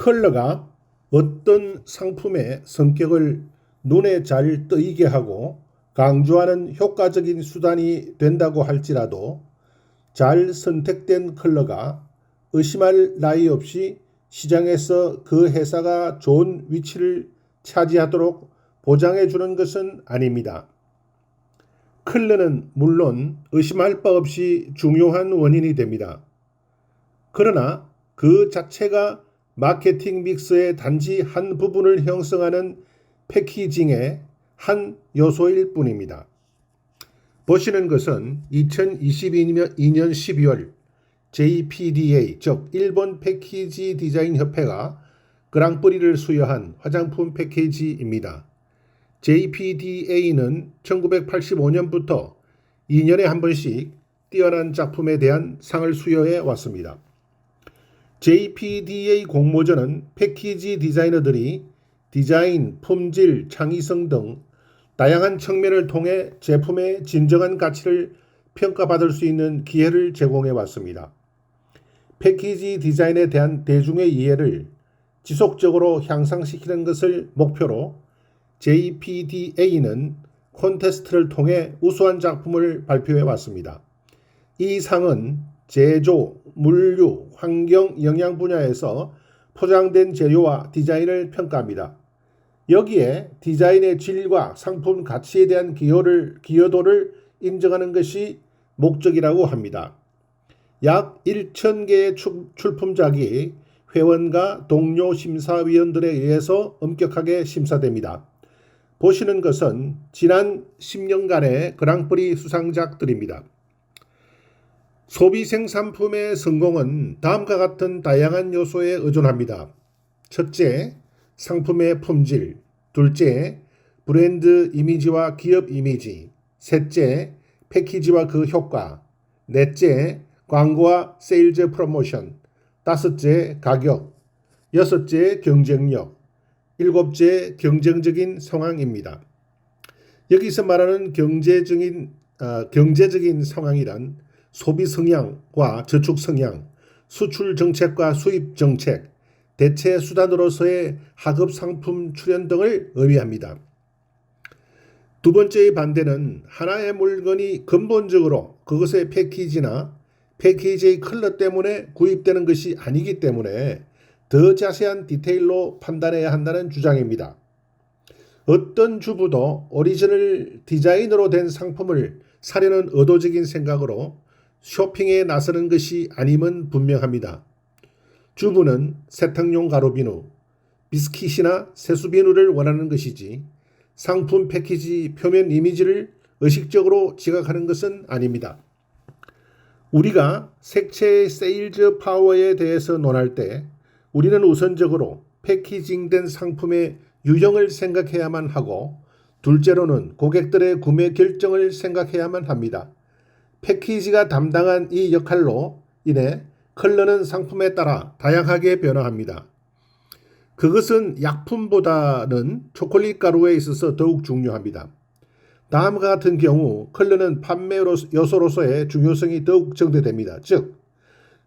컬러가 어떤 상품의 성격을 눈에 잘 뜨이게 하고 강조하는 효과적인 수단이 된다고 할지라도 잘 선택된 컬러가 의심할 나위 없이 시장에서 그 회사가 좋은 위치를 차지하도록 보장해 주는 것은 아닙니다. 컬러는 물론 의심할 바 없이 중요한 원인이 됩니다. 그러나 그 자체가 마케팅 믹스의 단지 한 부분을 형성하는 패키징의 한 요소일 뿐입니다. 보시는 것은 2022년 12월 JPDA 즉 일본 패키지 디자인 협회가 그랑프리를 수여한 화장품 패키지입니다. JPDA는 1985년부터 2년에 한 번씩 뛰어난 작품에 대한 상을 수여해 왔습니다. JPDA 공모전은 패키지 디자이너들이 디자인, 품질, 창의성 등 다양한 측면을 통해 제품의 진정한 가치를 평가받을 수 있는 기회를 제공해 왔습니다. 패키지 디자인에 대한 대중의 이해를 지속적으로 향상시키는 것을 목표로 JPDA는 콘테스트를 통해 우수한 작품을 발표해 왔습니다. 이 상은 제조, 물류, 환경, 영양 분야에서 포장된 재료와 디자인을 평가합니다. 여기에 디자인의 질과 상품 가치에 대한 기여를, 기여도를 인정하는 것이 목적이라고 합니다. 약 1,000개의 출품작이 회원과 동료 심사위원들에 의해서 엄격하게 심사됩니다. 보시는 것은 지난 10년간의 그랑프리 수상작들입니다. 소비 생산품의 성공은 다음과 같은 다양한 요소에 의존합니다. 첫째, 상품의 품질. 둘째, 브랜드 이미지와 기업 이미지. 셋째, 패키지와 그 효과. 넷째, 광고와 세일즈 프로모션. 다섯째, 가격. 여섯째, 경쟁력. 일곱째, 경쟁적인 상황입니다. 여기서 말하는 경제적인, 어, 경제적인 상황이란 소비 성향과 저축 성향, 수출 정책과 수입 정책, 대체 수단으로서의 하급 상품 출현 등을 의미합니다. 두 번째의 반대는 하나의 물건이 근본적으로 그것의 패키지나 패키지의 컬러 때문에 구입되는 것이 아니기 때문에 더 자세한 디테일로 판단해야 한다는 주장입니다. 어떤 주부도 오리지널 디자인으로 된 상품을 사려는 의도적인 생각으로 쇼핑에 나서는 것이 아님은 분명합니다. 주부는 세탁용 가루비누, 비스킷이나 세수비누를 원하는 것이지 상품 패키지 표면 이미지를 의식적으로 지각하는 것은 아닙니다. 우리가 색채의 세일즈 파워에 대해서 논할 때 우리는 우선적으로 패키징된 상품의 유형을 생각해야만 하고 둘째로는 고객들의 구매 결정을 생각해야만 합니다. 패키지가 담당한 이 역할로 인해 컬러는 상품에 따라 다양하게 변화합니다. 그것은 약품보다는 초콜릿 가루에 있어서 더욱 중요합니다. 다음과 같은 경우 컬러는 판매 요소로서의 중요성이 더욱 정대됩니다. 즉,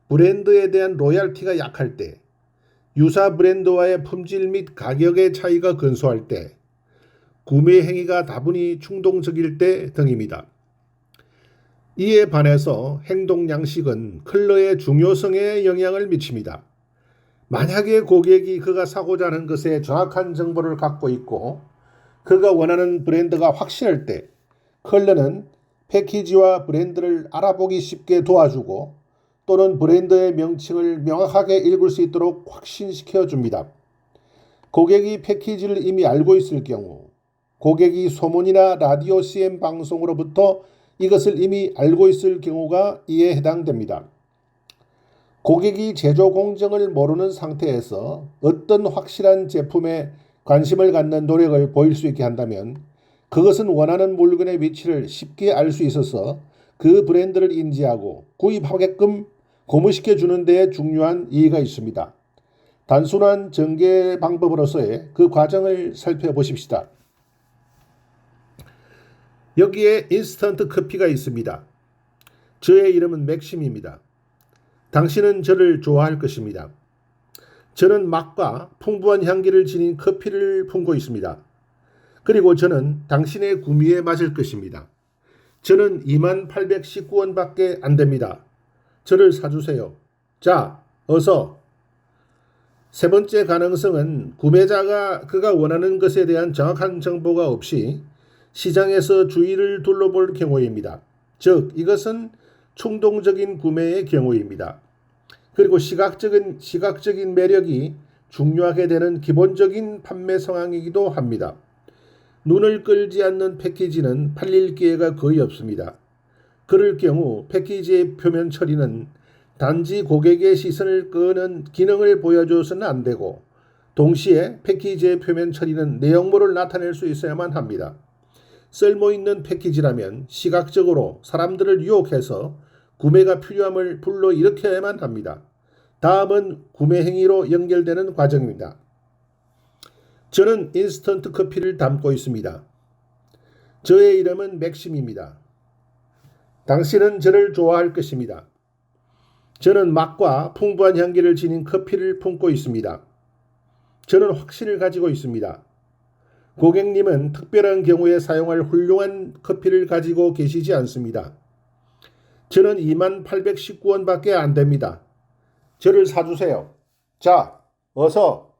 브랜드에 대한 로얄티가 약할 때, 유사 브랜드와의 품질 및 가격의 차이가 근소할 때, 구매 행위가 다분히 충동적일 때 등입니다. 이에 반해서 행동 양식은 컬러의 중요성에 영향을 미칩니다. 만약에 고객이 그가 사고자 하는 것에 정확한 정보를 갖고 있고 그가 원하는 브랜드가 확실할 때 컬러는 패키지와 브랜드를 알아보기 쉽게 도와주고 또는 브랜드의 명칭을 명확하게 읽을 수 있도록 확신시켜 줍니다. 고객이 패키지를 이미 알고 있을 경우 고객이 소문이나 라디오 CM 방송으로부터 이것을 이미 알고 있을 경우가 이에 해당됩니다. 고객이 제조 공정을 모르는 상태에서 어떤 확실한 제품에 관심을 갖는 노력을 보일 수 있게 한다면 그것은 원하는 물건의 위치를 쉽게 알 수 있어서 그 브랜드를 인지하고 구입하게끔 고무시켜 주는 데 중요한 이의가 있습니다. 단순한 전개 방법으로서의 그 과정을 살펴보십시다. 여기에 인스턴트 커피가 있습니다. 저의 이름은 맥심입니다. 당신은 저를 좋아할 것입니다. 저는 맛과 풍부한 향기를 지닌 커피를 품고 있습니다. 그리고 저는 당신의 구미에 맞을 것입니다. 저는 2819원밖에 안 됩니다. 저를 사주세요. 자, 어서. 세 번째 가능성은 구매자가 그가 원하는 것에 대한 정확한 정보가 없이 시장에서 주의를 둘러볼 경우입니다. 즉, 이것은 충동적인 구매의 경우입니다. 그리고 시각적인, 시각적인 매력이 중요하게 되는 기본적인 판매 상황이기도 합니다. 눈을 끌지 않는 패키지는 팔릴 기회가 거의 없습니다. 그럴 경우 패키지의 표면 처리는 단지 고객의 시선을 끄는 기능을 보여줘서는 안 되고 동시에 패키지의 표면 처리는 내용물을 나타낼 수 있어야만 합니다. 쓸모 있는 패키지라면 시각적으로 사람들을 유혹해서 구매가 필요함을 불러일으켜야만 합니다. 다음은 구매 행위로 연결되는 과정입니다. 저는 인스턴트 커피를 담고 있습니다. 저의 이름은 맥심입니다. 당신은 저를 좋아할 것입니다. 저는 맛과 풍부한 향기를 지닌 커피를 품고 있습니다. 저는 확신을 가지고 있습니다. 고객님은 특별한 경우에 사용할 훌륭한 커피를 가지고 계시지 않습니다. 저는 2819원밖에 안 됩니다. 저를 사주세요. 자, 어서